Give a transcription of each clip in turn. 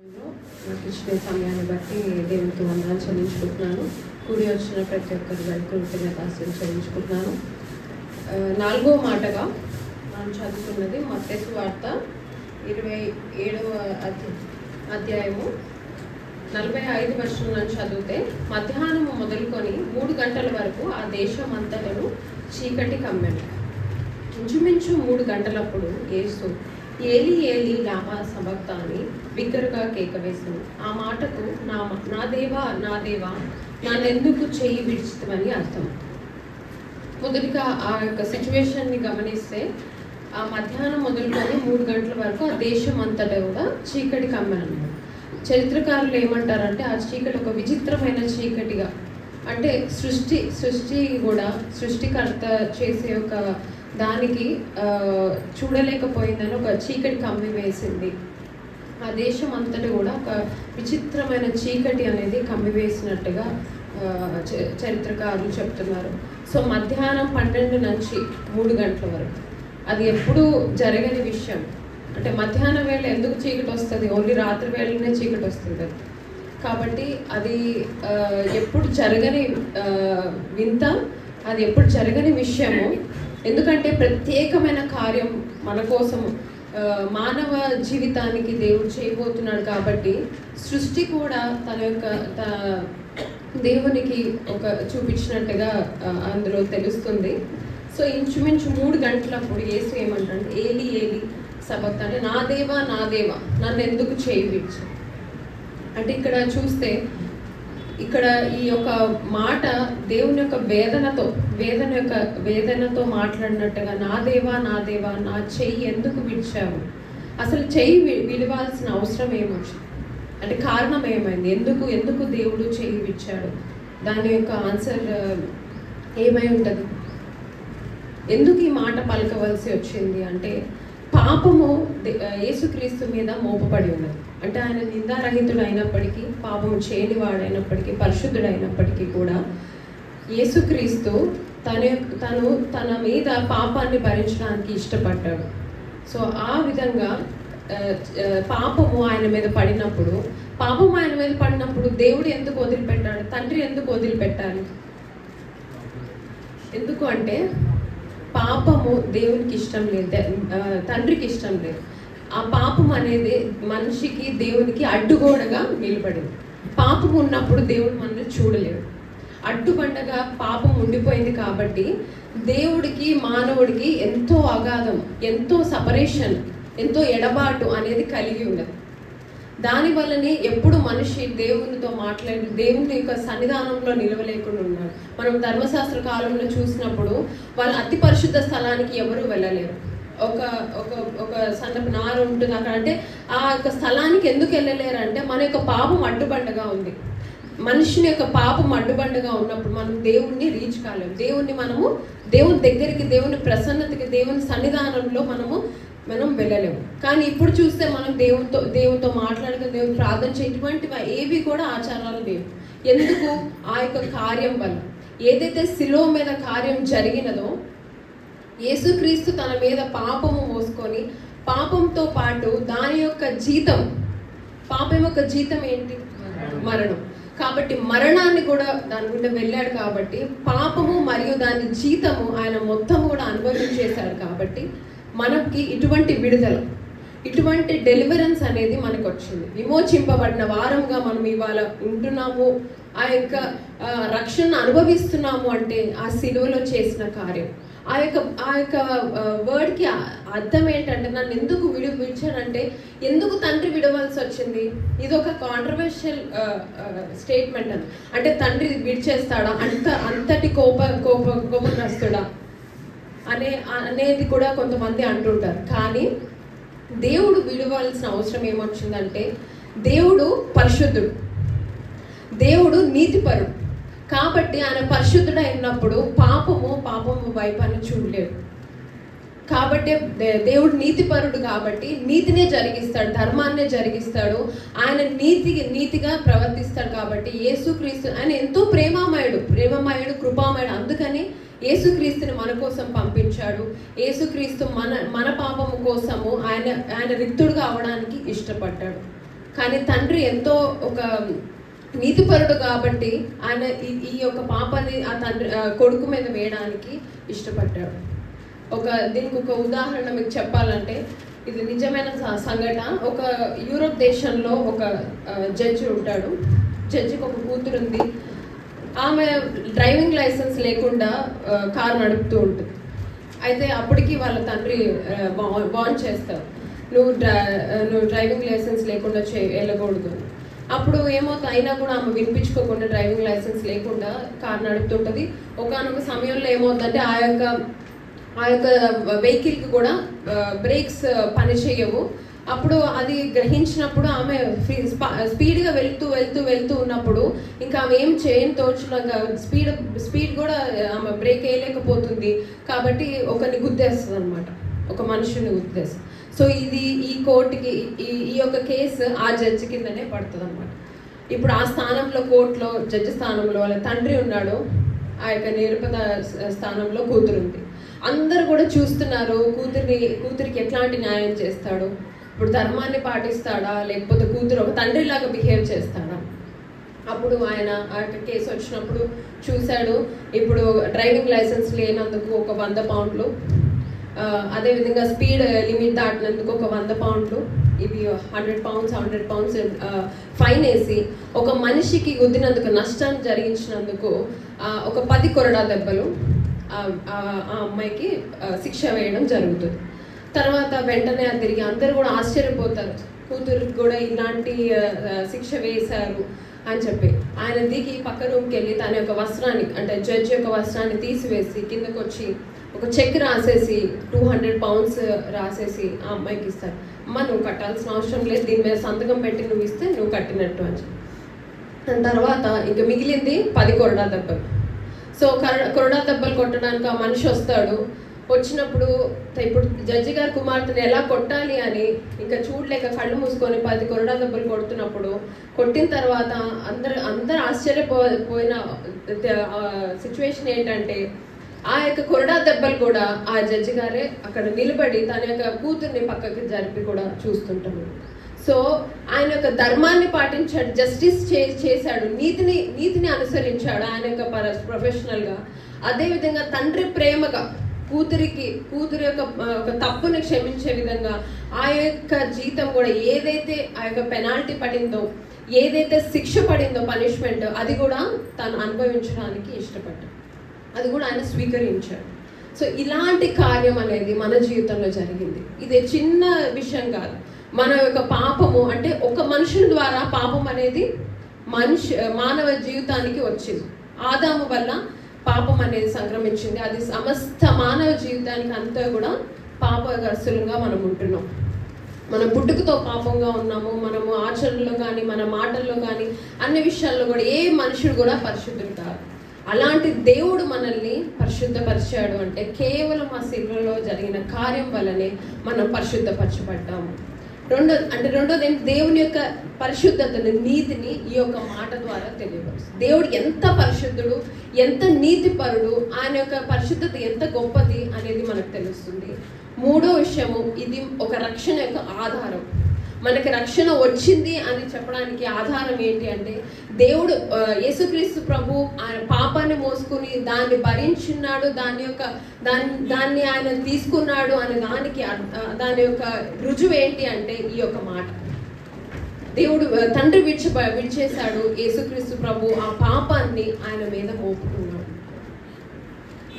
నాకు ఇచ్చిన సమయాన్ని బట్టి దేవునికి వందనాలు చెల్లించుకుంటున్నాను. కూడి వచ్చిన ప్రతి ఒక్కరి బట్టి కృతజ్ఞతాస్తులు చెల్లించుకుంటున్నాను. నాలుగో మాటగా మనం చదువుకున్నది మత్స్సు వార్త ఇరవై ఏడవ అధ్య అధ్యాయము. నలభై ఐదు వర్షం చదివితే మధ్యాహ్నం మొదలుకొని మూడు గంటల వరకు ఆ దేశం అంతటను చీకటి కమ్మాడు ఇంచుమించు మూడు గంటలప్పుడు ఏసు ఏలి ఏలి లామా సమక్త బిగ్గరగా కేకవేశాను. ఆ మాటకు నా నా దేవా నా దేవా నన్నెందుకు చెయ్యి విడిచితమని అర్థం. మొదటిగా ఆ యొక్క సిచ్యువేషన్ని గమనిస్తే ఆ మధ్యాహ్నం మొదలుకొని మూడు గంటల వరకు ఆ దేశం అంతటా కూడా చీకటి కమ్మనమాట చరిత్రకారులు ఏమంటారంటే ఆ చీకటి ఒక విచిత్రమైన చీకటిగా అంటే సృష్టి సృష్టి కూడా సృష్టికర్త చేసే ఒక దానికి చూడలేకపోయిందని ఒక చీకటి కమ్మి వేసింది. ఆ దేశం అంతటా కూడా ఒక విచిత్రమైన చీకటి అనేది కమ్మి వేసినట్టుగా చ- చరిత్రకారులు చెప్తున్నారు. సో మధ్యాహ్నం పన్నెండు నుంచి మూడు గంటల వరకు. అది ఎప్పుడూ జరగని విషయం. అంటే మధ్యాహ్నం వేళ ఎందుకు చీకటి వస్తుంది? ఓన్లీ రాత్రి వేళనే చీకటి వస్తుంది అది కాబట్టి అది ఎప్పుడు జరగని వింత అది ఎప్పుడు జరగని విషయము. ఎందుకంటే ప్రత్యేకమైన కార్యం మన కోసం మానవ జీవితానికి దేవుడు చేయబోతున్నాడు కాబట్టి సృష్టి కూడా తన యొక్క త- దేవునికి ఒక చూపించినట్టుగా అందులో తెలుస్తుంది. సో ఇంచుమించు మూడు గంటలప్పుడు యేసు ఏమంటాడు ఏలి ఏలి సబక్త అంటే నా దేవా నా దేవా నన్ను ఎందుకు చేయి అంటే ఇక్కడ చూస్తే ఇక్కడ ఈ యొక్క మాట దేవుని యొక్క వేదనతో వేదన యొక్క వేదనతో మాట్లాడినట్టుగా నా దేవా నా దేవా నా చెయ్యి ఎందుకు విడిచావు? అసలు చెయ్యి వి- విడవాల్సిన అవసరం ఏమొచ్చింది అంటే కారణం ఏమైంది? ఎందుకు ఎందుకు దేవుడు చెయ్యి విడిచాడు? దాని యొక్క ఆన్సర్ ఏమై ఉంటుంది? ఎందుకు ఈ మాట పలకవలసి వచ్చింది? అంటే పాపము దే- యేసుక్రీస్తు మీద మోపబడి ఉన్నది. అంటే ఆయన నిందారహితుడు అయినప్పటికీ పాపము చేయని వాడైనప్పటికీ పరిశుద్ధుడు అయినప్పటికీ కూడా యేసుక్రీస్తు తన తను తన మీద పాపాన్ని భరించడానికి ఇష్టపడ్డాడు. సో ఆ విధంగా పాపము ఆయన మీద పడినప్పుడు పాపం ఆయన మీద పడినప్పుడు దేవుడు ఎందుకు వదిలిపెట్టాడు? తండ్రి ఎందుకు వదిలిపెట్టాలి? ఎందుకు అంటే పాపము దేవునికి ఇష్టం లేదు. తండ్రికి ఇష్టం లేదు. ఆ పాపం అనేది మనిషికి దేవునికి అడ్డుగోడగా నిలబడింది. పాపం ఉన్నప్పుడు దేవుడు మనల్ని చూడలేడు. అడ్డుబండగా పాపం ఉండిపోయింది కాబట్టి దేవుడికి మానవుడికి ఎంతో అగాధం ఎంతో సపరేషన్ ఎంతో ఎడబాటు అనేది కలిగి ఉన్నది. దాని వల్లనే ఎప్పుడు మనిషి దేవునితో మాట్లాడి దేవుని యొక్క సన్నిధానంలో నిలవలేకుండా ఉన్నాడు మనం ధర్మశాస్త్ర కాలంలో చూసినప్పుడు వాళ్ళు అతి పరిశుద్ధ స్థలానికి ఎవరు వెళ్ళలేరు. ఒక ఒక ఒక సన్నపు నారు ఉంటుంది అక్కడ అంటే ఆ యొక్క స్థలానికి ఎందుకు వెళ్ళలేరు అంటే మన యొక్క పాపం అడ్డుబండగా ఉంది. మనిషిని యొక్క పాపం అడ్డుబండగా ఉన్నప్పుడు మనం దేవుణ్ణి రీచ్ కాలేము. దేవుణ్ణి మనము దేవుని దగ్గరికి దేవుని ప్రసన్నతకి దేవుని సన్నిధానంలో మనము మనం వెళ్ళలేము. కానీ ఇప్పుడు చూస్తే మనం దేవునితో దేవునితో మాట్లాడుకుని దేవుని ప్రార్థన చేయటువంటివి ఏవి కూడా ఆచారాలు లేవు. ఎందుకు? ఆ యొక్క కార్యం వల్ల. ఏదైతే శిలో మీద కార్యం జరిగినదో యేసుక్రీస్తు తన మీద పాపము మోసుకొని పాపంతో పాటు దాని యొక్క జీతం పాపం యొక్క జీతం ఏంటి? మరణం. కాబట్టి మరణాన్ని కూడా దాని గుండా వెళ్ళాడు కాబట్టి పాపము మరియు దాని జీతము ఆయన మొత్తం కూడా అనుభవించేశాడు కాబట్టి మనకి ఇటువంటి విడుదల ఇటువంటి డెలివరెన్స్ అనేది మనకు వచ్చింది విమోచింపబడిన వారంగా మనం ఇవాళ ఉంటున్నాము. ఆ యొక్క రక్షణ అనుభవిస్తున్నాము అంటే ఆ సిలువలో చేసిన కార్యం. ఆ యొక్క ఆ యొక్క వర్డ్కి అర్థం ఏంటంటే నన్ను ఎందుకు విడి విడిచాడంటే ఎందుకు తండ్రి విడవలసి వచ్చింది? ఇది ఒక కాంట్రవర్షియల్ స్టేట్మెంట్ అని అంటే తండ్రి విడిచేస్తాడా? అంత అంతటి కోప కోప కోపగ్రస్తుడా అనే అనేది కూడా కొంతమంది అంటుంటారు. కానీ దేవుడు విడవలసిన అవసరం ఏమొచ్చిందంటే దేవుడు పరిశుద్ధుడు. దేవుడు నీతిపరుడు. కాబట్టి ఆయన పరిశుద్ధుడు అయినప్పుడు పాపము పాపము వైపు అని చూడలేడు. కాబట్టి దే- దేవుడు నీతిపరుడు కాబట్టి నీతినే జరిగిస్తాడు ధర్మాన్నే జరిగిస్తాడు. ఆయన నీతి నీతిగా ప్రవర్తిస్తాడు కాబట్టి యేసుక్రీస్తు ఆయన ఎంతో ప్రేమామయుడు ప్రేమమయుడు కృపామయుడు. అందుకని యేసుక్రీస్తుని మన కోసం పంపించాడు. యేసుక్రీస్తు మన మన పాపము కోసము ఆయన ఆయన రిక్తుడుగా అవడానికి ఇష్టపడ్డాడు. కానీ తండ్రి ఎంతో ఒక నీతిపరుడు కాబట్టి ఆయన ఈ- ఈ యొక్క పాపని ఆ తండ్రి కొడుకు మీద వేయడానికి ఇష్టపడ్డాడు. ఒక దీనికి ఒక ఉదాహరణ మీకు చెప్పాలంటే ఇది నిజమైన సంఘటన. ఒక యూరోప్ దేశంలో ఒక జడ్జి ఉంటాడు. జడ్జికి ఒక కూతురు ఉంది ఆమె డ్రైవింగ్ లైసెన్స్ లేకుండా కార్ కారు నడుపుతూ ఉంటుంది. అయితే అప్పటికి వాళ్ళ తండ్రి వాన్ చేస్తారు. నువ్వు డ్రై నువ్వు డ్రైవింగ్ లైసెన్స్ లేకుండా చే వెళ్ళకూడదు. అప్పుడు ఏమవుతుంది? అయినా కూడా ఆమె వినిపించుకోకుండా డ్రైవింగ్ లైసెన్స్ లేకుండా కార్ నడుపుతుంటుంది ఒకనొక సమయంలో ఏమవుతుందంటే ఆ యొక్క ఆ యొక్క వెహికల్కి కూడా బ్రేక్స్ పనిచేయవు. అప్పుడు అది గ్రహించినప్పుడు ఆమె స్పీడ్గా వెళ్తూ వెళ్తూ వెళ్తూ ఉన్నప్పుడు ఇంకా ఆమె ఏం చేయని తోచులాగా స్పీడ్ స్పీడ్ కూడా ఆమె బ్రేక్ వేయలేకపోతుంది. కాబట్టి ఒకరిని గుద్దేస్తుంది అనమాట ఒక మనుషుని గుద్దేస్తుంది. సో ఇది ఈ కోర్టుకి ఈ ఈ యొక్క కేసు ఆ జడ్జి కిందనే పడుతుంది అనమాట ఇప్పుడు ఆ స్థానంలో కోర్టులో జడ్జి స్థానంలో వాళ్ళ తండ్రి ఉన్నాడు. ఆ యొక్క నిరుపద స్థానంలో కూతురు ఉంది అందరు కూడా చూస్తున్నారు కూతురిని కూతురికి ఎట్లాంటి న్యాయం చేస్తాడు? ఇప్పుడు ధర్మాన్ని పాటిస్తాడా? లేకపోతే కూతురు ఒక తండ్రిలాగా బిహేవ్ చేస్తాడా? అప్పుడు ఆయన ఆ కేసు వచ్చినప్పుడు చూశాడు. ఇప్పుడు డ్రైవింగ్ లైసెన్స్ లేనందుకు ఒక వంద పౌండ్లు. అదేవిధంగా స్పీడ్ లిమిట్ దాటినందుకు ఒక వంద పౌండ్లు. ఇవి hundred pounds hundred pounds fine వేసి ఒక మనిషికి గుద్దినందుకు నష్టం జరిగించినందుకు ఒక పది కొరడా దెబ్బలు ఆ అమ్మాయికి శిక్ష వేయడం జరుగుతుంది. తర్వాత వెంటనే అది తిరిగి అందరూ కూడా ఆశ్చర్యపోతారు. కూతురు కూడా ఇలాంటి శిక్ష వేశారు అని చెప్పి. ఆయన దిగి పక్క రూమ్కి వెళ్ళి తన యొక్క వస్త్రాన్ని అంటే జడ్జి యొక్క వస్త్రాన్ని తీసివేసి కిందకు వచ్చి ఒక చెక్ రాసేసి టూ హండ్రెడ్ పౌండ్స్ రాసేసి ఆ అమ్మాయికి ఇస్తారు. అమ్మ నువ్వు కట్టాల్సిన అవసరం లేదు దీని మీద సంతకం పెట్టి నువ్వు ఇస్తే నువ్వు కట్టినట్టు అని చెప్పి. దాని తర్వాత ఇంక మిగిలింది పది కొరడా దెబ్బలు. సో కర- కొరడా దెబ్బలు కొట్టడానికి ఆ మనిషి వస్తాడు. వచ్చినప్పుడు ఇప్పుడు జడ్జి గారు కుమార్తెను ఎలా కొట్టాలి అని ఇంకా చూడలేక కళ్ళు మూసుకొని పది కొరడా దెబ్బలు కొడుతున్నప్పుడు కొట్టిన తర్వాత అందరు అందరు ఆశ్చర్యపో పోయిన సిచ్యువేషన్ ఏంటంటే ఆ యొక్క కొరడా దెబ్బలు కూడా ఆ జడ్జి గారే అక్కడ నిలబడి తన యొక్క కూతుర్ని పక్కకి జరిపి కూడా చూస్తుంటాము సో ఆయన యొక్క ధర్మాన్ని పాటించాడు జస్టిస్ చే చేశాడు నీతిని నీతిని అనుసరించాడు ఆయన యొక్క ప్రొఫెషనల్గా అదేవిధంగా తండ్రి ప్రేమగా కూతురికి కూతురు యొక్క ఒక తప్పుని క్షమించే విధంగా ఆ యొక్క జీతం కూడా ఏదైతే ఆ యొక్క పెనాల్టీ పడిందో ఏదైతే శిక్ష పడిందో పనిష్మెంట్ అది కూడా తను అనుభవించడానికి ఇష్టపడ్డాడు. అది కూడా ఆయన స్వీకరించాడు. సో ఇలాంటి కార్యం అనేది మన జీవితంలో జరిగింది. ఇది చిన్న విషయం కాదు. మన యొక్క పాపము అంటే ఒక మనుషుని ద్వారా పాపం అనేది మనిషి మానవ జీవితానికి వచ్చింది. ఆదాము వల్ల పాపం అనేది సంక్రమించింది. అది సమస్త మానవ జీవితానికి అంతా కూడా పాపగ్రస్తులుగా మనం ఉంటున్నాం. మనం పుట్టుకతో పాపంగా ఉన్నాము మనము ఆచరణలో కానీ మన మాటల్లో కానీ అన్ని విషయాల్లో కూడా ఏ మనుషుడు కూడా పరిశుద్ధుడు కాదు. అలాంటి దేవుడు మనల్ని పరిశుద్ధపరిచాడు అంటే కేవలం ఆ శిల్వలో జరిగిన కార్యం వల్లనే మనం పరిశుద్ధపరచబడ్డాము. రెండో అంటే రెండోది ఏంటి? దేవుని యొక్క పరిశుద్ధతను నీతిని ఈ యొక్క మాట ద్వారా తెలియపరుస్తుంది. దేవుడు ఎంత పరిశుద్ధుడు ఎంత నీతిపరుడు ఆయన యొక్క పరిశుద్ధత ఎంత గొప్పది అనేది మనకు తెలుస్తుంది. మూడో విషయము ఇది ఒక రక్షణ యొక్క ఆధారం. మనకి రక్షణ వచ్చింది అని చెప్పడానికి ఆధారం ఏంటి అంటే దేవుడు యేసుక్రీస్తు ప్రభు ఆయన పాపాన్ని మోసుకుని దాన్ని భరించున్నాడు దాని యొక్క దాన్ని దాన్ని ఆయన తీసుకున్నాడు అనే దానికి దాని యొక్క రుజువు ఏంటి అంటే ఈ యొక్క మాట. దేవుడు తండ్రి విడిచి విడిచేశాడు యేసుక్రీస్తు ప్రభు ఆ పాపాన్ని ఆయన మీద మోపుకున్నాడు.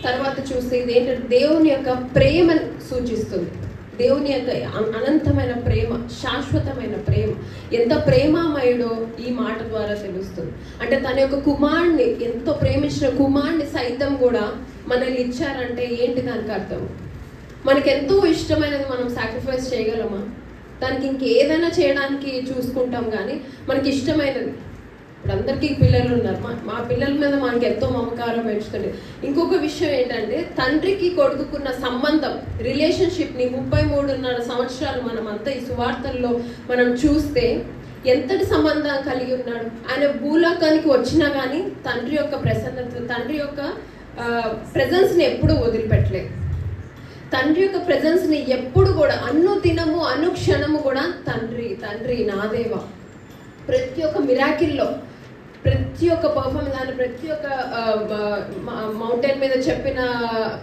తర్వాత చూస్తే ఇది ఏంటంటే దేవుని యొక్క ప్రేమను సూచిస్తుంది. దేవుని యొక్క అనంతమైన ప్రేమ శాశ్వతమైన ప్రేమ. ఎంత ప్రేమమయుడో ఈ మాట ద్వారా తెలుస్తుంది. అంటే తన యొక్క కుమారుణ్ణి ఎంతో ప్రేమించిన కుమారుణ్ణి సైతం కూడా మనల్ని ఇచ్చారంటే ఏంటి దానికి అర్థం? మనకి ఎంతో ఇష్టమైనది మనం సాక్రిఫైస్ చేయగలమా? దానికి ఇంకేదైనా చేయడానికి చూసుకుంటాం కానీ మనకి ఇష్టమైనది ఇప్పుడు అందరికీ పిల్లలు ఉన్నారు. మా మా పిల్లల మీద మనకి ఎంతో మమకారం పెంచుతుంది. ఇంకొక విషయం ఏంటంటే తండ్రికి కొడుకున్న సంబంధం రిలేషన్షిప్ని ముప్పై మూడున్నర సంవత్సరాలు మనం అంతా ఈ సువార్తల్లో మనం చూస్తే ఎంతటి సంబంధం కలిగి ఉన్నాడు? ఆయన భూలోకానికి వచ్చినా కానీ తండ్రి యొక్క ప్రసన్నత తండ్రి యొక్క ప్రజెన్స్ని ఎప్పుడూ వదిలిపెట్టలేదు. తండ్రి యొక్క ప్రజెన్స్ని ఎప్పుడు కూడా అన్ను దినము అనుక్షణము కూడా తండ్రి తండ్రి నా దేవ ప్రతి ఒక్క మిరాకిల్లో ప్రతి ఒక్క పర్ఫార్మెన్స్ ఆయన ప్రతి ఒక్క మౌంటైన్ మీద చెప్పిన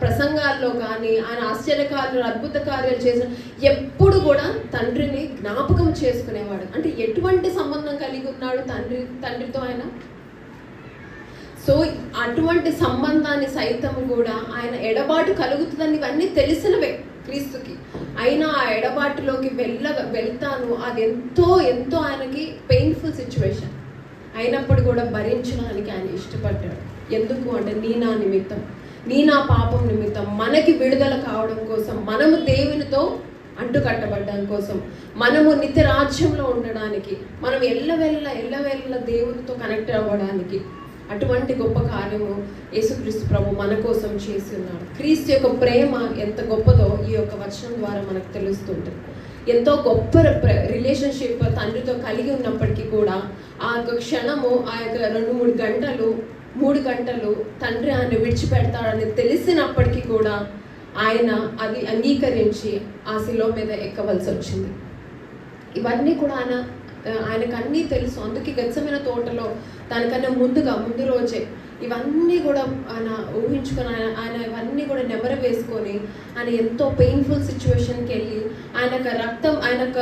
ప్రసంగాల్లో కానీ ఆయన ఆశ్చర్యకార్యాలు అద్భుత కార్యాలు చేసిన ఎప్పుడు కూడా తండ్రిని జ్ఞాపకం చేసుకునేవాడు. అంటే ఎటువంటి సంబంధం కలిగి ఉన్నాడు తండ్రి తండ్రితో ఆయన? సో అటువంటి సంబంధాన్ని సైతం కూడా ఆయన ఎడబాటు కలుగుతుందని ఇవన్నీ తెలిసినవే క్రీస్తుకి. అయినా ఆ ఎడబాటులోకి వెళ్ళ వెళ్తాను. అది ఎంతో ఎంతో ఆయనకి పెయిన్ఫుల్ సిచ్యువేషన్ అయినప్పుడు కూడా భరించడానికి ఆయన ఇష్టపడ్డాడు. ఎందుకు అంటే నీ నా నిమిత్తం నీ నా పాపం నిమిత్తం మనకి విడుదల కావడం కోసం మనము దేవునితో అంటుకట్టబడ్డం కోసం మనము నిత్య రాజ్యంలో ఉండడానికి మనం ఎల్లవెల్ల ఎల్లవెల్ల దేవునితో కనెక్ట్ అవ్వడానికి అటువంటి గొప్ప కార్యము యేసుక్రీస్తు ప్రభు మన కోసం చేసి ఉన్నాడు. క్రీస్తు యొక్క ప్రేమ ఎంత గొప్పదో ఈ యొక్క వచనం ద్వారా మనకు తెలుస్తుంటుంది. ఎంతో గొప్ప రిలేషన్షిప్ తండ్రితో కలిగి ఉన్నప్పటికీ కూడా ఆ యొక్క క్షణము ఆ యొక్క రెండు మూడు గంటలు మూడు గంటలు తండ్రి ఆయన విడిచిపెడతాడని తెలిసినప్పటికీ కూడా ఆయన అది అంగీకరించి ఆ శిలో మీద ఎక్కవలసి వచ్చింది. ఇవన్నీ కూడా ఆయన ఆయనకు అన్నీ తెలుసు. అందుకే గచ్చమైన తోటలో దానికన్నా ముందుగా ముందు రోజే ఇవన్నీ కూడా ఆయన ఊహించుకొని ఆయన ఆయన ఇవన్నీ కూడా నెమర వేసుకొని ఆయన ఎంతో పెయిన్ఫుల్ సిచ్యువేషన్కి వెళ్ళి ఆయన యొక్క రక్తం ఆయన యొక్క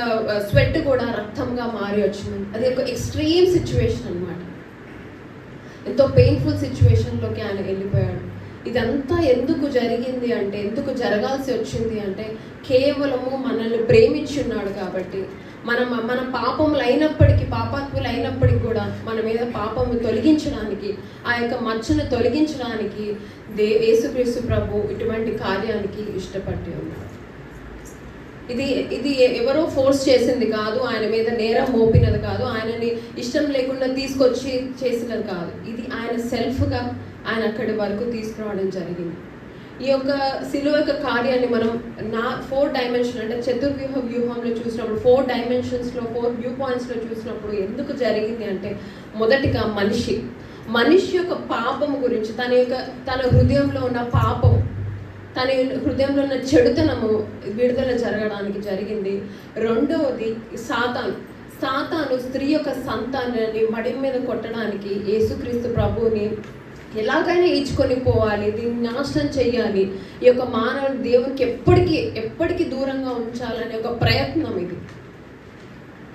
స్వెట్ కూడా రక్తంగా మారి వచ్చింది. అది ఒక ఎక్స్ట్రీమ్ సిచ్యువేషన్ అనమాట ఎంతో పెయిన్ఫుల్ సిచ్యువేషన్లోకి ఆయన వెళ్ళిపోయాడు. ఇదంతా ఎందుకు జరిగింది అంటే ఎందుకు జరగాల్సి వచ్చింది అంటే కేవలము మనల్ని ప్రేమించున్నాడు కాబట్టి మనం మన పాపములు అయినప్పటికీ పాపాత్ములు అయినప్పటికీ కూడా మన మీద పాపము తొలగించడానికి ఆ యొక్క మచ్చను తొలగించడానికి దే యేసుక్రీస్తు ప్రభు ఇటువంటి కార్యానికి ఇష్టపడి ఉన్నాడు ఇది ఇది ఎవరో ఫోర్స్ చేసింది కాదు ఆయన మీద నేరం మోపినది కాదు ఆయనని ఇష్టం లేకుండా తీసుకొచ్చి చేసినది కాదు. ఇది ఆయన సెల్ఫ్గా ఆయన అక్కడి వరకు తీసుకురావడం జరిగింది. ఈ యొక్క సిలువ యొక్క కార్యాన్ని మనం నా ఫోర్ డైమెన్షన్ అంటే చతుర్వ్యూహ వ్యూహంలో చూసినప్పుడు ఫోర్ డైమెన్షన్స్లో ఫోర్ వ్యూ పాయింట్స్లో చూసినప్పుడు ఎందుకు జరిగింది అంటే మొదటిగా మనిషి. మనిషి యొక్క పాపం గురించి తన యొక్క తన హృదయంలో ఉన్న పాపం తన హృదయంలో ఉన్న చెడుతనము విడుదల జరగడానికి జరిగింది. రెండవది సాతాను. సాతాను స్త్రీ యొక్క సంతానాన్ని మడి మీద కొట్టడానికి యేసుక్రీస్తు ప్రభువుని ఎలాగైనా ఈడ్చుకొని పోవాలి దీన్ని నాశనం చేయాలి ఈ యొక్క మానవుని దేవునికి ఎప్పటికీ ఎప్పటికీ దూరంగా ఉంచాలనే ఒక ప్రయత్నం ఇది.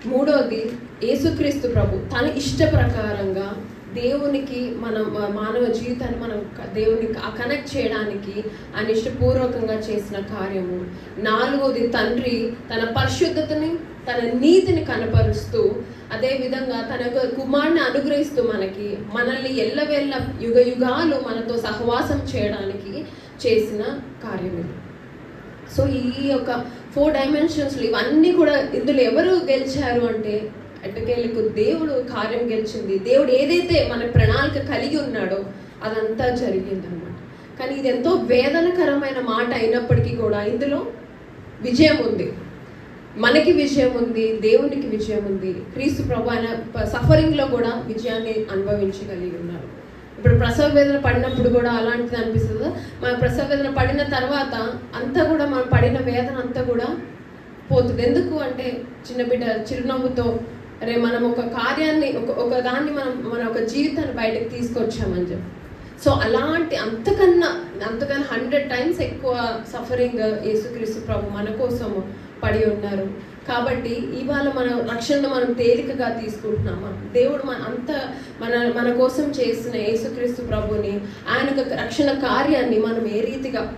మూడవది యేసుక్రీస్తు ప్రభు తన ఇష్ట ప్రకారంగా దేవునికి మనం మానవ జీవితాన్ని మనం దేవునికి కనెక్ట్ చేయడానికి ఆయన ఇష్టపూర్వకంగా చేసిన కార్యము. నాలుగోది తండ్రి తన పరిశుద్ధతని తన నీతిని కనపరుస్తూ అదేవిధంగా తన యొక్క కుమారుని అనుగ్రహిస్తూ మనకి మనల్ని ఎల్లవెల్ల యుగ యుగాలు మనతో సహవాసం చేయడానికి చేసిన కార్యం ఇది. సో ఈ యొక్క ఫోర్ డైమెన్షన్స్లో ఇవన్నీ కూడా ఇందులో ఎవరు గెలిచారు అంటే ఎట్టకేళ్ళకు దేవుడు కార్యం గెలిచింది. దేవుడు ఏదైతే మన ప్రణాళిక కలిగి ఉన్నాడో అదంతా జరిగిందనమాట కానీ ఇది ఎంతో వేదనకరమైన మాట అయినప్పటికీ కూడా ఇందులో విజయం ఉంది. మనకి విజయం ఉంది దేవునికి విజయం ఉంది. క్రీస్తు ప్రభు ఆయన సఫరింగ్లో కూడా విజయాన్ని అనుభవించగలిగి ఉన్నారు. ఇప్పుడు ప్రసవ వేదన పడినప్పుడు కూడా అలాంటిది అనిపిస్తుంది మన ప్రసవ వేదన పడిన తర్వాత అంతా కూడా మనం పడిన వేదన అంతా కూడా పోతుంది. ఎందుకు అంటే చిన్న బిడ్డ చిరునవ్వుతో అరే మనం ఒక కార్యాన్ని ఒక ఒక దాన్ని మనం మన ఒక జీవితాన్ని బయటకు తీసుకొచ్చామని చెప్పి. సో అలాంటి అంతకన్నా అంతకన్నా హండ్రెడ్ టైమ్స్ ఎక్కువ సఫరింగ్ యేసుక్రీస్తు ప్రభు మన కోసం పడి ఉన్నారు. కాబట్టి ఇవాళ మన రక్షణ మనం తేలికగా తీసుకుంటున్నామా? దేవుడు మన అంత మన మన కోసం చేసిన యేసుక్రీస్తు ప్రభుని ఆయన రక్షణ కార్యాన్ని మనం ఏ రీతిగా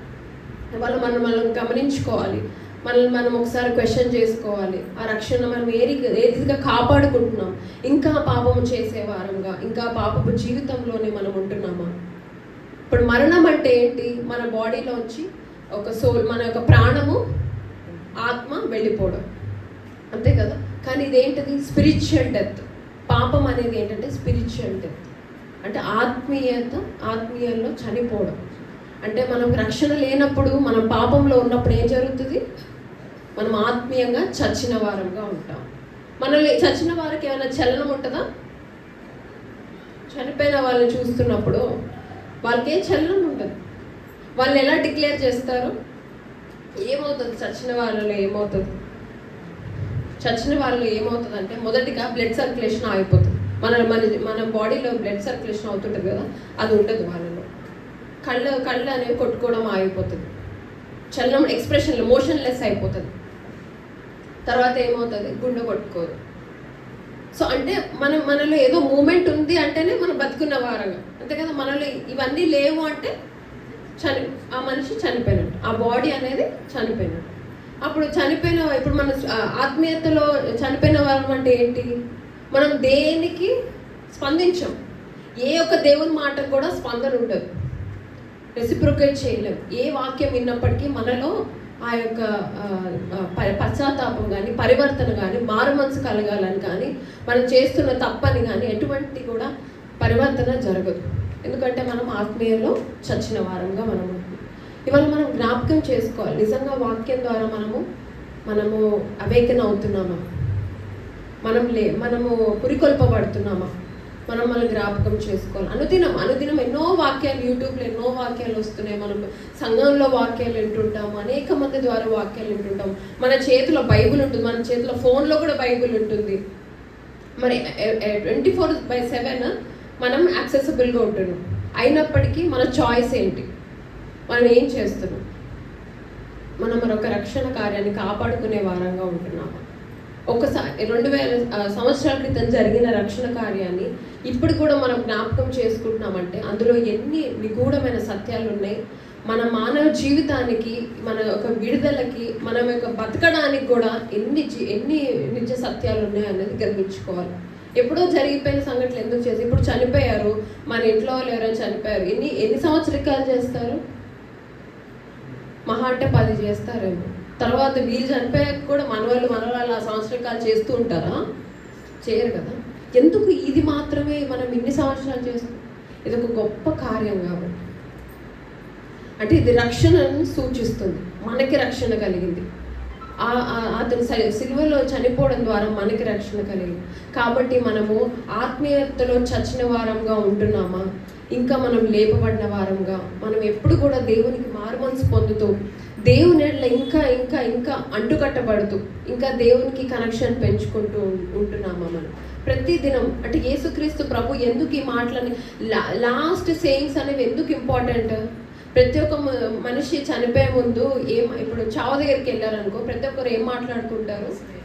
వాళ్ళు మనం మనం గమనించుకోవాలి? మనల్ని మనం ఒకసారి క్వశ్చన్ చేసుకోవాలి. ఆ రక్షణ మనం ఏ ఏదిగా కాపాడుకుంటున్నాం? ఇంకా పాపము చేసే వారంగా ఇంకా పాపపు జీవితంలోనే మనం ఉంటున్నామా? ఇప్పుడు మరణం అంటే ఏంటి? మన బాడీలోంచి ఒక సోల్ మన యొక్క ప్రాణము ఆత్మ వెళ్ళిపోవడం. అంతే కదా? కానీ ఇదేంటిది? స్పిరిచువల్ డెత్ పాపం అనేది ఏంటంటే స్పిరిచువల్ డెత్ అంటే ఆత్మీయత ఆత్మీయంలో చనిపోవడం. అంటే మనం రక్షణ లేనప్పుడు మనం పాపంలో ఉన్నప్పుడు ఏం జరుగుతుంది? మనం ఆత్మీయంగా చచ్చిన వారంగా ఉంటాం. మనల్ని చచ్చిన వారికి ఏమైనా చలనం ఉంటుందా? చనిపోయిన వాళ్ళని చూస్తున్నప్పుడు వాళ్ళకి ఏం చలనం ఉండదు. వాళ్ళు ఎలా డిక్లేర్ చేస్తారు? ఏమవుతుంది? చచ్చిన వాళ్ళలో ఏమవుతుంది? చచ్చిన వాళ్ళు ఏమవుతుందంటే మొదటిగా బ్లడ్ సర్క్యులేషన్ ఆగిపోతుంది. మన మన మన బాడీలో బ్లడ్ సర్క్యులేషన్ అవుతుంటుంది కదా అది ఉండదు వాళ్ళలో. కళ్ళు కళ్ళు అనేవి కొట్టుకోవడం ఆగిపోతుంది. చలనం ఎక్స్ప్రెషన్లో మోషన్లెస్ అయిపోతుంది. తర్వాత ఏమవుతుంది? గుండె కొట్టుకోదు. సో అంటే మన మనలో ఏదో మూమెంట్ ఉంది అంటేనే మనం బతుకున్న వారంగా అంతే కదా? మనలో ఇవన్నీ లేవు అంటే చని ఆ మనిషి చనిపోయినట్టు. ఆ బాడీ అనేది చనిపోయినట్టు. అప్పుడు చనిపోయిన ఇప్పుడు మన ఆత్మీయతలో చనిపోయిన వారం అంటే ఏంటి? మనం దేనికి స్పందించం? ఏ ఒక్క దేవుని మాటకు కూడా స్పందన ఉండదు. రెసిప్రొకేట్ చేయలేం. ఏ వాక్యం విన్నప్పటికీ మనలో ఆ యొక్క పశ్చాత్తాపం కానీ పరివర్తన కానీ మారు మనసు కలగాలని కానీ మనం చేస్తున్న తప్పని కానీ ఎటువంటి కూడా పరివర్తన జరగదు. ఎందుకంటే మనం ఆత్మీయలో చచ్చిన వారంగా మనం ఇవాళ మనం జ్ఞాపకం చేసుకోవాలి. నిజంగా వాక్యం ద్వారా మనము మనము అవేకన అవుతున్నామా? మనం లే మనము పురికొల్పబడుతున్నామా? మనం మన జ్ఞాపకం చేసుకోవాలి. అనుదినం అనుదినం ఎన్నో వాక్యాలు యూట్యూబ్లో ఎన్నో వాక్యాలు వస్తున్నాయి. మనం సంఘంలో వాక్యాలు వింటుంటాం అనేక మంది ద్వారా వాక్యాలు వింటుంటాం మన చేతిలో బైబిల్ ఉంటుంది మన చేతిలో ఫోన్లో కూడా బైబిల్ ఉంటుంది. మరి ట్వంటీ ఫోర్ బై సెవెన్ మనం యాక్సెసిబుల్గా ఉంటున్నాం. అయినప్పటికీ మన చాయిస్ ఏంటి? మనం ఏం చేస్తున్నాం? మనం మరొక రక్షణ కార్యాన్ని కాపాడుకునే వారంగా ఉంటున్నాము? ఒకసారి రెండు వేల సంవత్సరాల క్రితం జరిగిన రక్షణ కార్యాన్ని ఇప్పుడు కూడా మనం జ్ఞాపకం చేసుకుంటున్నామంటే అందులో ఎన్ని నిగూఢమైన సత్యాలు ఉన్నాయి? మన మానవ జీవితానికి మన యొక్క విడుదలకి మనం యొక్క బతకడానికి కూడా ఎన్ని ఎన్ని నిజ సత్యాలు ఉన్నాయి అనేది గ్రహించుకోవాలి ఎప్పుడో జరిగిపోయిన సంఘటనలు ఎందుకు చేసి ఇప్పుడు చనిపోయారు మన ఇంట్లో వాళ్ళు ఎవరైనా చనిపోయారు ఎన్ని ఎన్ని సంవత్సరాలు చేస్తారు? మహా అంటే పది చేస్తారేమో. తర్వాత వీళ్ళు చనిపోయాక కూడా మనవాళ్ళు మనవాళ్ళు ఆ సంవత్సరకాలు చేస్తూ ఉంటారా? చేయరు కదా. ఎందుకు ఇది మాత్రమే మనం ఇన్ని సంవత్సరాలు చేస్తాం? ఇది ఒక గొప్ప కార్యం కాబట్టి. అంటే ఇది రక్షణను సూచిస్తుంది. మనకి రక్షణ కలిగింది. అతను సిల్వలో సిలువలో చనిపోవడం ద్వారా మనకి రక్షణ కలిగింది. కాబట్టి మనము ఆత్మీయతలో చచ్చిన వారంగా ఉంటున్నామా? ఇంకా మనం లేపబడిన వారంగా? మనం ఎప్పుడు కూడా దేవునికి మారుమనసు పొందుతూ దేవుని ఇంకా ఇంకా ఇంకా అంటుకట్టబడుతూ ఇంకా దేవునికి కనెక్షన్ పెంచుకుంటూ ఉంటున్నామా మనం? ప్రతి దినం అంటే యేసుక్రీస్తు ప్రభు ఎందుకు ఈ మాటలని లా- లాస్ట్ సేయింగ్స్ అనేవి ఎందుకు ఇంపార్టెంట్ ప్రతి ఒక్క మనిషి చనిపోయే ముందు ఏం ఇప్పుడు చావు దగ్గరికి వెళ్ళారనుకో ప్రతి ఒక్కరు ఏం మాట్లాడుకుంటారు?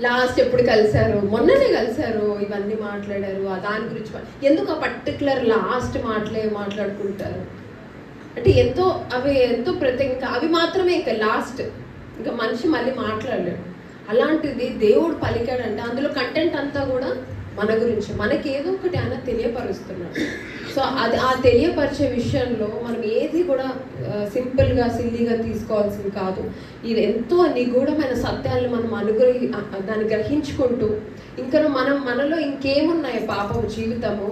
లాస్ట్ ఎప్పుడు కలిశారు? మొన్ననే కలిశారు ఇవన్నీ మాట్లాడారు దాని గురించి ఎందుకు ఆ పర్టికులర్ లాస్ట్ మాటలే మాట్లాడుకుంటారు? అంటే ఎంతో అవి ఎంతో ప్రత్యేక అవి మాత్రమే ఇంకా లాస్ట్ ఇంకా మనిషి మళ్ళీ మాట్లాడలేడు. అలాంటిది దేవుడు పలికాడంటే అందులో కంటెంట్ అంతా కూడా మన గురించి మనకి ఏదో ఒకటి ఆయన తెలియపరుస్తున్నాడు. సో అది ఆ తెలియపరిచే విషయంలో మనం ఏది కూడా సింపుల్గా సిల్లీగా తీసుకోవాల్సింది కాదు. ఇది ఎంతో నిగూఢమైన సత్యాలను మనం అనుగ్రహి దాన్ని గ్రహించుకుంటూ ఇంకా మనం మనలో ఇంకేమున్నాయి పాపం జీవితము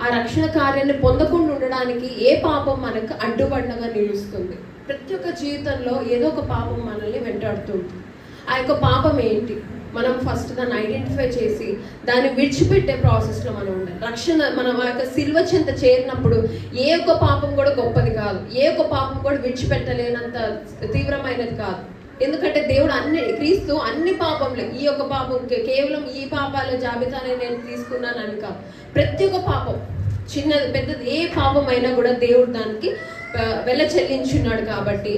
ఆ రక్షణ కార్యాన్ని పొందకుండా ఉండడానికి ఏ పాపం మనకు అడ్డుబండగా నిలుస్తుంది. ప్రతి ఒక్క జీవితంలో ఏదో ఒక పాపం మనల్ని వెంటాడుతుంది ఆ యొక్క పాపం ఏంటి? మనం ఫస్ట్ దాన్ని ఐడెంటిఫై చేసి దాన్ని విడిచిపెట్టే ప్రాసెస్లో మనం ఉండాలి. రక్షణ మనం ఆ యొక్క సిల్వ చెంత చేరినప్పుడు ఏ ఒక్క పాపం కూడా గొప్పది కాదు. ఏ ఒక్క పాపం కూడా విడిచిపెట్టలేనంత తీవ్రమైనది కాదు. ఎందుకంటే దేవుడు అన్ని క్రీస్తు అన్ని పాపంలో ఈ యొక్క పాపం కేవలం ఈ పాపాల జాబితానే నేను తీసుకున్నాను అని కాదు. ప్రతి ఒక్క పాపం చిన్నది పెద్దది ఏ పాపం అయినా కూడా దేవుడు దానికి వెల చెల్లించున్నాడు కాబట్టి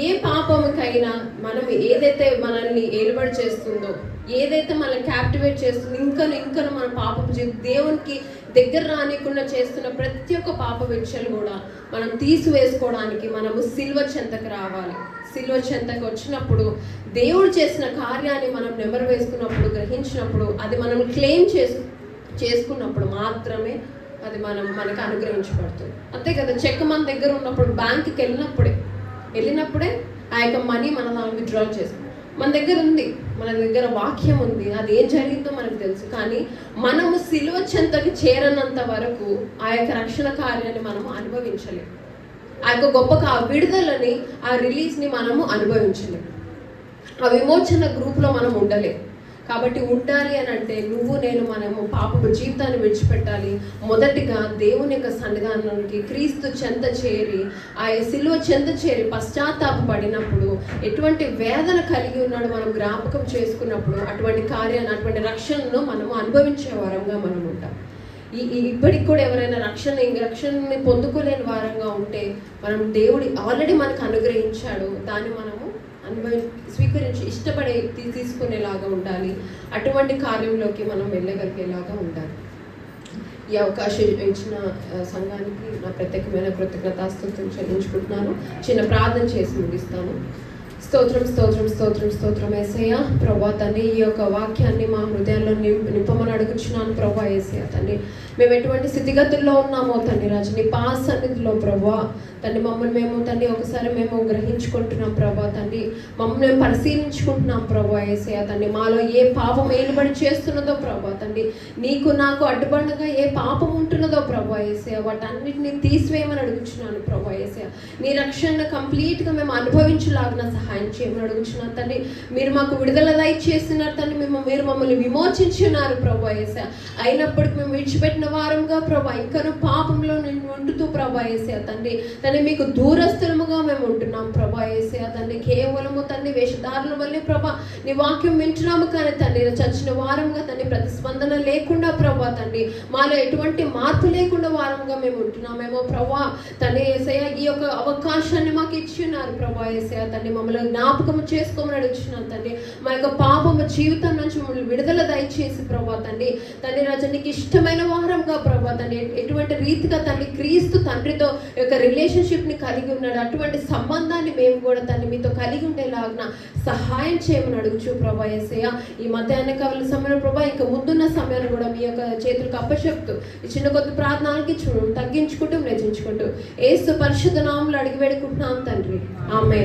ఏ పాపముకైనా మనం ఏదైతే మనల్ని ఏలుబడి చేస్తుందో ఏదైతే మనల్ని క్యాప్టివేట్ చేస్తుందో ఇంకను ఇంకను మన పాపం దేవునికి దగ్గర రానికుండా చేస్తున్న ప్రతి ఒక్క పాప విషయాలు కూడా మనం తీసివేసుకోవడానికి మనము సిల్వ చెంతకు రావాలి. సిల్వ చెంతకు వచ్చినప్పుడు దేవుడు చేసిన కార్యాన్ని మనం నెమరు వేసుకున్నప్పుడు గ్రహించినప్పుడు అది మనం క్లెయిమ్ చేసు చేసుకున్నప్పుడు మాత్రమే అది మనం మనకు అనుగ్రహించబడుతుంది. అంతే కదా చెక్ మన దగ్గర ఉన్నప్పుడు బ్యాంక్కి వెళ్ళినప్పుడే వెళ్ళినప్పుడే ఆ యొక్క మనీ మనం విత్డ్రా చేసుకుంటాం మన దగ్గర ఉంది. మన దగ్గర వాక్యం ఉంది. అది ఏం జరిగిందో మనకు తెలుసు. కానీ మనము సిలువ చెంతకి చేరనంత వరకు ఆ యొక్క రక్షణ కార్యాన్ని మనము అనుభవించలేము. ఆ యొక్క గొప్ప ఆ విడుదలని ఆ రిలీజ్ని మనము అనుభవించలేము. ఆ విమోచన గ్రూప్లో మనం ఉండలేం కాబట్టి ఉండాలి అని అంటే నువ్వు నేను మనము పాపపు జీవితాన్ని విడిచిపెట్టాలి. మొదటిగా దేవుని యొక్క సన్నిధానానికి క్రీస్తు చెంత చేరి ఆ సిలువ చెంత చేరి పశ్చాత్తాపడినప్పుడు ఎటువంటి వేదన కలిగి ఉన్నాడో మనం జ్ఞాపకం చేసుకున్నప్పుడు అటువంటి కార్యాన్ని అటువంటి రక్షణను మనము అనుభవించే వరంగా మనం ఉంటాం. ఈ ఇప్పటికి కూడా ఎవరైనా రక్షణ రక్షణని పొందుకోలేని వారంగా ఉంటే మనం దేవుడి ఆల్రెడీ మనకు అనుగ్రహించాడు. దాన్ని మనము అనుభవి స్వీకరించి ఇష్టపడే తీసుకునేలాగా ఉండాలి. అటువంటి కార్యంలోకి మనం వెళ్ళగలిగేలాగా ఉండాలి. ఈ అవకాశం ఇచ్చిన సంఘానికి నా ప్రత్యేకమైన కృతజ్ఞతాస్తుతులు చెల్లించుకుంటున్నాను. చిన్న ప్రార్థన చేసి ముగిస్తాను. స్తోత్రం స్తోత్రం స్తోత్రం స్తోత్రం ఏసయ్య. ప్రభా తండ్రి ఈ యొక్క వాక్యాన్ని మా హృదయాల్లో నింప నింపమని అడుగుచున్నాను ప్రభా ఏసయ్య తండ్రి. మేము ఎటువంటి స్థితిగతుల్లో ఉన్నామో తండ్రి రాజు నీ పాస్ సన్నిధిలో ప్రభా. తండ్రి మమ్మల్ని మేము తండ్రి ఒకసారి మేము గ్రహించుకుంటున్నాం ప్రభా తండ్రి. మమ్మల్ని మేము పరిశీలించుకుంటున్నాం ప్రభా ఏసయ్య తండ్రి. మాలో ఏ పాపం ఏలుబడి చేస్తున్నదో ప్రభా తండ్రి. నీకు నాకు అడ్డుబండగా ఏ పాపం ఉంటున్నదో ప్రభా ఏసయ్య వాటన్నిటిని తీసివేయమని అడుగుచున్నాను ప్రభా ఏసయ్య. నీ రక్షణ కంప్లీట్గా మేము అనుభవించలాగిన సహాయం చేయమని అడుగుచున్నారు తండ్రి మీరు మాకు విడుదల దయచేస్తున్నారు తండ్రి మేము మీరు మమ్మల్ని విమోచించున్నారు ప్రభా ఏసా అయినప్పటికీ మేము విడిచిపెట్టిన వారంగా ప్రభా ఇంకను పాపంలో నేను ఉంటుతూ ప్రభా ఏసా తండ్రి. తండ్రి మీకు దూరస్థలముగా మేము ఉంటున్నాం ప్రభా ఏసా తండ్రి. కేవలము తండ్రి వేషధారుల వల్లే ప్రభా నీ వాక్యం వింటున్నాము కానీ తండ్రి చచ్చిన వారంగా తండ్రి ప్రతిస్పందన లేకుండా ప్రభా తండ్రి మాలో ఎటువంటి మార్పు లేకుండా వారంగా మేము ఉంటున్నామేమో ప్రభా. తండ్రి ఏసయ్య ఈ యొక్క అవకాశాన్ని మాకు ఇచ్చి ఉన్నారు ప్రభా ఏసయ్య తండ్రి. మమ్మల్ని జ్ఞాపకం చేసుకోమని అడుగుతున్నాను తండ్రి. మా యొక్క పాపము జీవితం నుంచి మమ్మల్ని విడుదల దయచేసి ప్రభా తండ్రి. తండ్రి రాజా నీకు ఇష్టమైన వారంగా ప్రభా తండ్రి. ఎటువంటి రీతిగా తండ్రి క్రీస్తు తండ్రితో యొక్క రిలేషన్షిప్ని కలిగి ఉన్నాడు అటువంటి సంబంధాన్ని మేము కూడా తండ్రి మీతో కలిగి ఉండేలాగిన సహాయం చేయమని అడుగుచు ప్రభా ఏసయ్య. ఈ మధ్యాహ్న కవల సమయంలో ప్రభా ఇంకా ముందున్న సమయాన్ని కూడా మీ యొక్క చేతులకు అప్పచెప్తూ ఈ చిన్న కొద్ది ప్రార్థనలకి చూ తగ్గించుకుంటూ రచించుకుంటూ ఏసు పరిశుద్ధ నామంలో అడిగి వేడుకుంటున్నాం తండ్రి. ఆమె